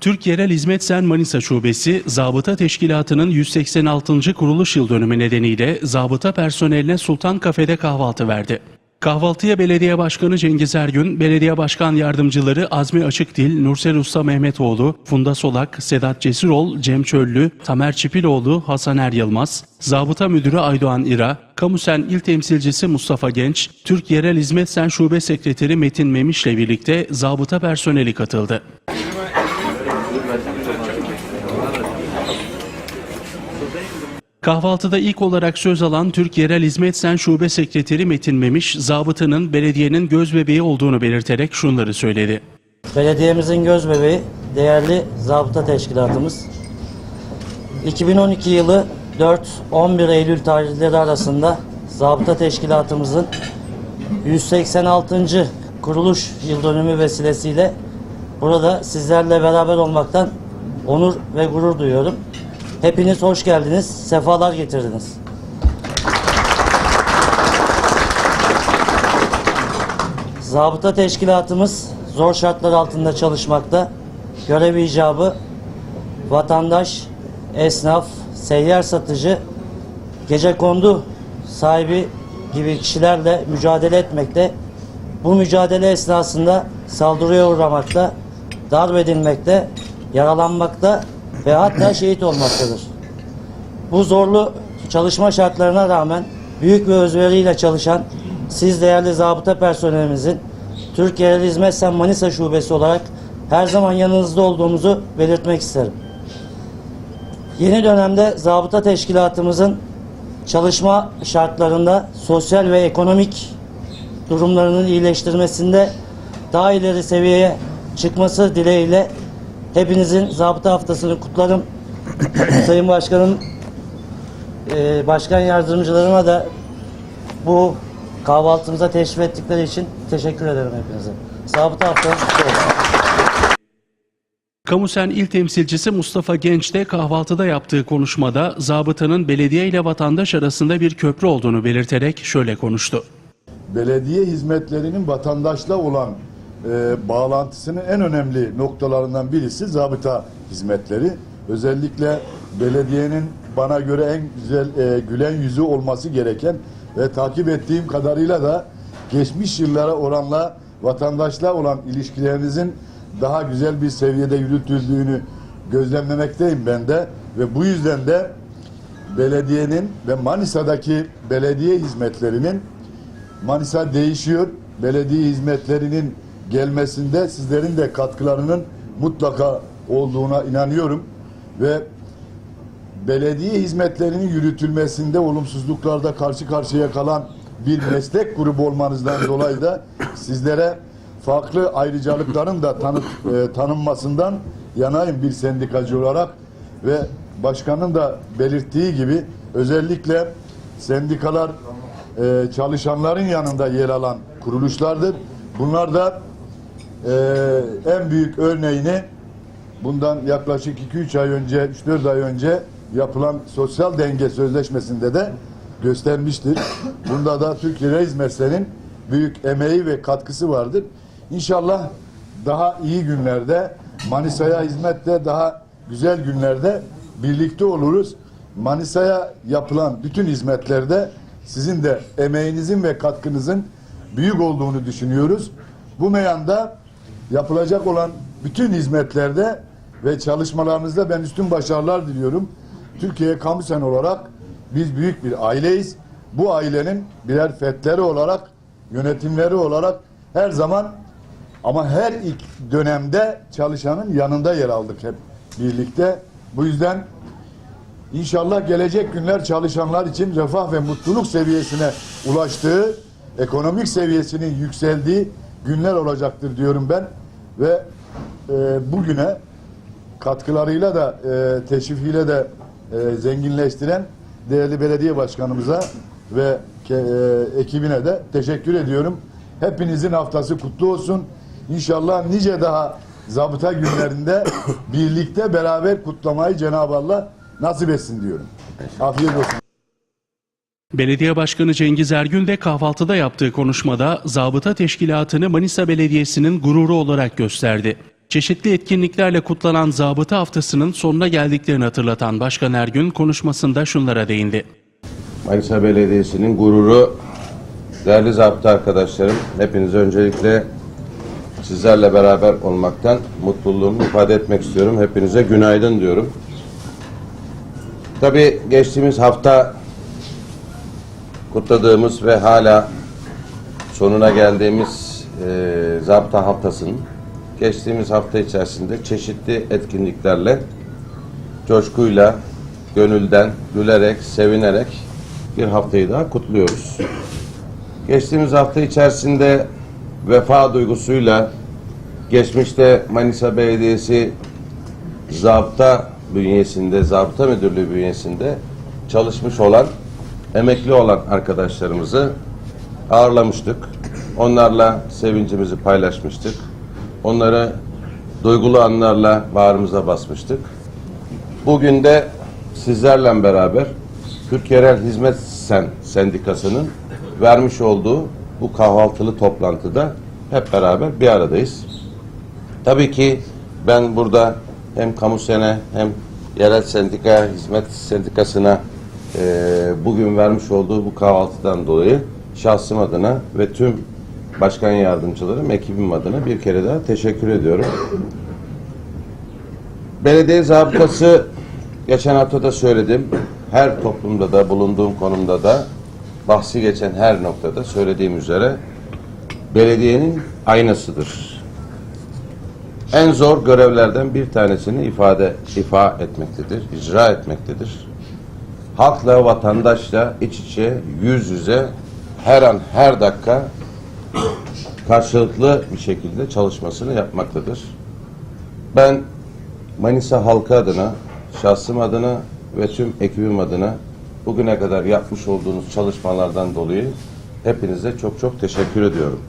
Türk Yerel Hizmet Sen Manisa Şubesi, Zabıta Teşkilatı'nın 186. kuruluş yıl dönümü nedeniyle zabıta personeline Sultan Kafede kahvaltı verdi. Kahvaltıya Belediye Başkanı Cengiz Ergün, Belediye Başkan Yardımcıları Azmi Açıkdil, Nursel Usta Mehmetoğlu, Funda Solak, Sedat Cesirol, Cem Çöllü, Tamer Çipiloğlu, Hasan Er Yılmaz, Zabıta Müdürü Aydoğan İra, Kamusen İl Temsilcisi Mustafa Genç, Türk Yerel Hizmet Sen Şube Sekreteri Metin Memiş'le birlikte zabıta personeli katıldı. Kahvaltıda ilk olarak söz alan Türk Yerel Hizmet Sen Şube Sekreteri Metin Memiş, zabıtanın belediyenin göz bebeği olduğunu belirterek şunları söyledi. Belediyemizin göz bebeği, değerli zabıta teşkilatımız. 2012 yılı 4-11 Eylül tarihleri arasında zabıta teşkilatımızın 186. kuruluş yıl dönümü vesilesiyle burada sizlerle beraber olmaktan onur ve gurur duyuyorum. Hepiniz hoş geldiniz, sefalar getirdiniz. Zabıta teşkilatımız zor şartlar altında çalışmakta. Görev icabı vatandaş, esnaf, seyyar satıcı, gece kondu sahibi gibi kişilerle mücadele etmekte. Bu mücadele esnasında saldırıya uğramakta, darp edilmekte, yaralanmakta ve hatta şehit olmaktadır. Bu zorlu çalışma şartlarına rağmen büyük bir özveriyle çalışan siz değerli zabıta personelimizin Türkiye Yerel Hizmet Sen Manisa Şubesi olarak her zaman yanınızda olduğumuzu belirtmek isterim. Yeni dönemde zabıta teşkilatımızın çalışma şartlarında sosyal ve ekonomik durumlarının iyileştirmesinde daha ileri seviyeye çıkması dileğiyle hepinizin zabıta haftasını kutlarım. Sayın Başkanım, e, Başkan Yardımcılarıma da bu kahvaltımıza teşrif ettikleri için teşekkür ederim hepinize. Zabıta haftanız kutlu olsun. Kamusen İl Temsilcisi Mustafa Genç de kahvaltıda yaptığı konuşmada zabıtanın belediye ile vatandaş arasında bir köprü olduğunu belirterek şöyle konuştu. belediye hizmetlerinin vatandaşla olan e, bağlantısının en önemli noktalarından birisi zabıta hizmetleri. Özellikle belediyenin bana göre en güzel e, gülen yüzü olması gereken ve takip ettiğim kadarıyla da geçmiş yıllara oranla vatandaşla olan ilişkilerinizin daha güzel bir seviyede yürütüldüğünü gözlemlemekteyim ben de ve bu yüzden de belediyenin ve Manisa'daki belediye hizmetlerinin Manisa değişiyor. Belediye hizmetlerinin gelmesinde sizlerin de katkılarının mutlaka olduğuna inanıyorum ve belediye hizmetlerinin yürütülmesinde olumsuzluklarda karşı karşıya kalan bir meslek grubu olmanızdan dolayı da sizlere farklı ayrıcalıkların da tanıt, e, tanınmasından yanayım bir sendikacı olarak ve başkanın da belirttiği gibi özellikle sendikalar e, çalışanların yanında yer alan kuruluşlardır. Bunlar da e, en büyük örneğini bundan yaklaşık 2-3 ay önce, 3-4 ay önce yapılan sosyal denge sözleşmesinde de göstermiştir. Bunda da Türkiye Hizmetler'in büyük emeği ve katkısı vardır. İnşallah daha iyi günlerde Manisa'ya hizmette daha güzel günlerde birlikte oluruz. Manisa'ya yapılan bütün hizmetlerde sizin de emeğinizin ve katkınızın büyük olduğunu düşünüyoruz. Bu meyanda yapılacak olan bütün hizmetlerde ve çalışmalarınızda ben üstün başarılar diliyorum. Türkiye Kamusen olarak biz büyük bir aileyiz. Bu ailenin birer fetleri olarak, yönetimleri olarak her zaman ama her ilk dönemde çalışanın yanında yer aldık hep birlikte. Bu yüzden İnşallah gelecek günler çalışanlar için refah ve mutluluk seviyesine ulaştığı, ekonomik seviyesinin yükseldiği günler olacaktır diyorum ben. Ve e, bugüne katkılarıyla da e, teşrifiyle de e, zenginleştiren değerli belediye başkanımıza ve e, ekibine de teşekkür ediyorum. Hepinizin haftası kutlu olsun. İnşallah nice daha zabıta günlerinde birlikte beraber kutlamayı Cenab-ı Allah nasip etsin diyorum. Afiyet olsun. Belediye Başkanı Cengiz Ergün de kahvaltıda yaptığı konuşmada zabıta teşkilatını Manisa Belediyesi'nin gururu olarak gösterdi. Çeşitli etkinliklerle kutlanan zabıta haftasının sonuna geldiklerini hatırlatan Başkan Ergün konuşmasında şunlara değindi. Manisa Belediyesi'nin gururu, değerli zabıta arkadaşlarım, hepinize öncelikle sizlerle beraber olmaktan mutluluğumu ifade etmek istiyorum. Hepinize günaydın diyorum. Tabii geçtiğimiz hafta kutladığımız ve hala sonuna geldiğimiz e, zabıta haftasının geçtiğimiz hafta içerisinde çeşitli etkinliklerle coşkuyla, gönülden, gülerek, sevinerek bir haftayı daha kutluyoruz. Geçtiğimiz hafta içerisinde vefa duygusuyla geçmişte Manisa Belediyesi zabıta bünyesinde, zabıta müdürlüğü bünyesinde çalışmış olan, emekli olan arkadaşlarımızı ağırlamıştık. Onlarla sevincimizi paylaşmıştık. Onları duygulu anlarla bağrımıza basmıştık. Bugün de sizlerle beraber Türk Yerel Hizmet Sen Sendikası'nın vermiş olduğu bu kahvaltılı toplantıda hep beraber bir aradayız. Tabii ki ben burada hem kamu sene hem yerel sendika hizmet sendikasına eee, bugün vermiş olduğu bu kahvaltıdan dolayı şahsım adına ve tüm başkan yardımcılarım, ekibim adına bir kere daha teşekkür ediyorum. Belediye zabıtası geçen hafta da söyledim. Her toplumda da bulunduğum konumda da bahsi geçen her noktada söylediğim üzere belediyenin aynasıdır. En zor görevlerden bir tanesini ifade ifa etmektedir, icra etmektedir. Halkla, vatandaşla iç içe, yüz yüze her an, her dakika karşılıklı bir şekilde çalışmasını yapmaktadır. Ben Manisa halkı adına, şahsım adına ve tüm ekibim adına bugüne kadar yapmış olduğunuz çalışmalardan dolayı hepinize çok çok teşekkür ediyorum.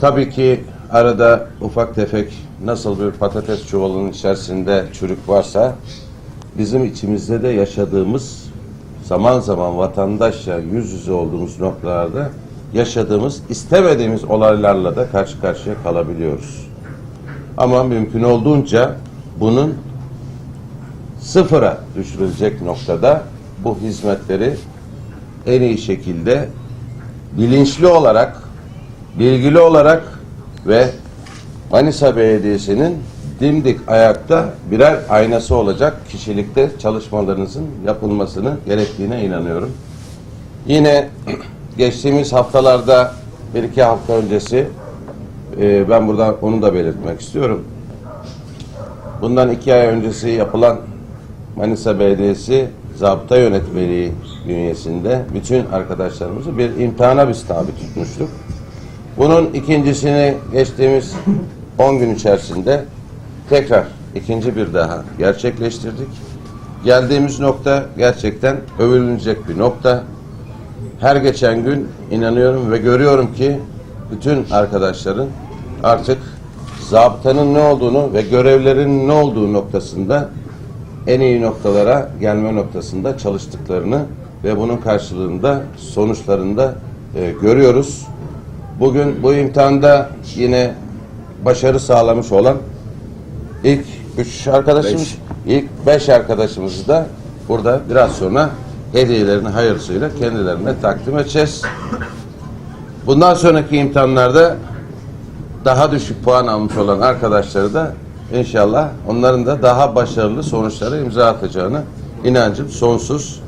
Tabii ki arada ufak tefek nasıl bir patates çuvalının içerisinde çürük varsa bizim içimizde de yaşadığımız zaman zaman vatandaşla yüz yüze olduğumuz noktalarda yaşadığımız istemediğimiz olaylarla da karşı karşıya kalabiliyoruz. Ama mümkün olduğunca bunun sıfıra düşürülecek noktada bu hizmetleri en iyi şekilde bilinçli olarak, bilgili olarak ve Manisa Belediyesi'nin dimdik ayakta birer aynası olacak kişilikte çalışmalarınızın yapılmasını gerektiğine inanıyorum. Yine geçtiğimiz haftalarda bir iki hafta öncesi e, ben burada onu da belirtmek istiyorum. Bundan iki ay öncesi yapılan Manisa Belediyesi Zabıta Yönetmeliği bünyesinde bütün arkadaşlarımızı bir imtihana biz tabi tutmuştuk. Bunun ikincisini geçtiğimiz 10 gün içerisinde tekrar ikinci bir daha gerçekleştirdik. Geldiğimiz nokta gerçekten övülünecek bir nokta. Her geçen gün inanıyorum ve görüyorum ki bütün arkadaşların artık zabıtanın ne olduğunu ve görevlerinin ne olduğu noktasında en iyi noktalara gelme noktasında çalıştıklarını ve bunun karşılığında sonuçlarında e, görüyoruz. Bugün bu imtihanda yine başarı sağlamış olan ilk üç arkadaşımız, ilk beş arkadaşımızı da burada biraz sonra hediyelerini hayırlısıyla kendilerine takdim edeceğiz. Bundan sonraki imtihanlarda daha düşük puan almış olan arkadaşları da inşallah onların da daha başarılı sonuçlara imza atacağını inancım sonsuz.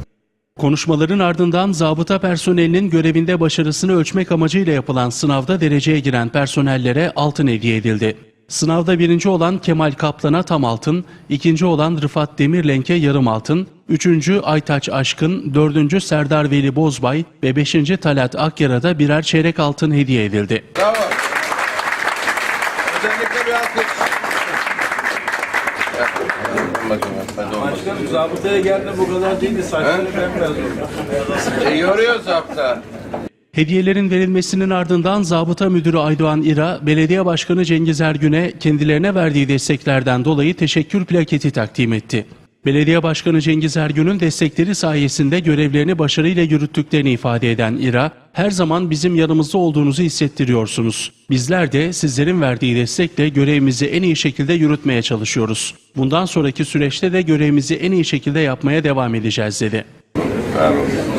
Konuşmaların ardından zabıta personelinin görevinde başarısını ölçmek amacıyla yapılan sınavda dereceye giren personellere altın hediye edildi. Sınavda birinci olan Kemal Kaplan'a tam altın, ikinci olan Rıfat Demirlenk'e yarım altın, üçüncü Aytaç Aşkın, dördüncü Serdar Veli Bozbay ve beşinci Talat Akyar'a da birer çeyrek altın hediye edildi. Bravo. Özellikle bir alkış. Başkanım zabıtaya geldi bu kadar değildi. Saçları bembeyaz oldu. E, yoruyor zapta. Hediyelerin verilmesinin ardından Zabıta Müdürü Aydoğan İra, Belediye Başkanı Cengiz Ergün'e kendilerine verdiği desteklerden dolayı teşekkür plaketi takdim etti. Belediye Başkanı Cengiz Ergün'ün destekleri sayesinde görevlerini başarıyla yürüttüklerini ifade eden İRA, her zaman bizim yanımızda olduğunuzu hissettiriyorsunuz. Bizler de sizlerin verdiği destekle görevimizi en iyi şekilde yürütmeye çalışıyoruz. Bundan sonraki süreçte de görevimizi en iyi şekilde yapmaya devam edeceğiz dedi. Olun.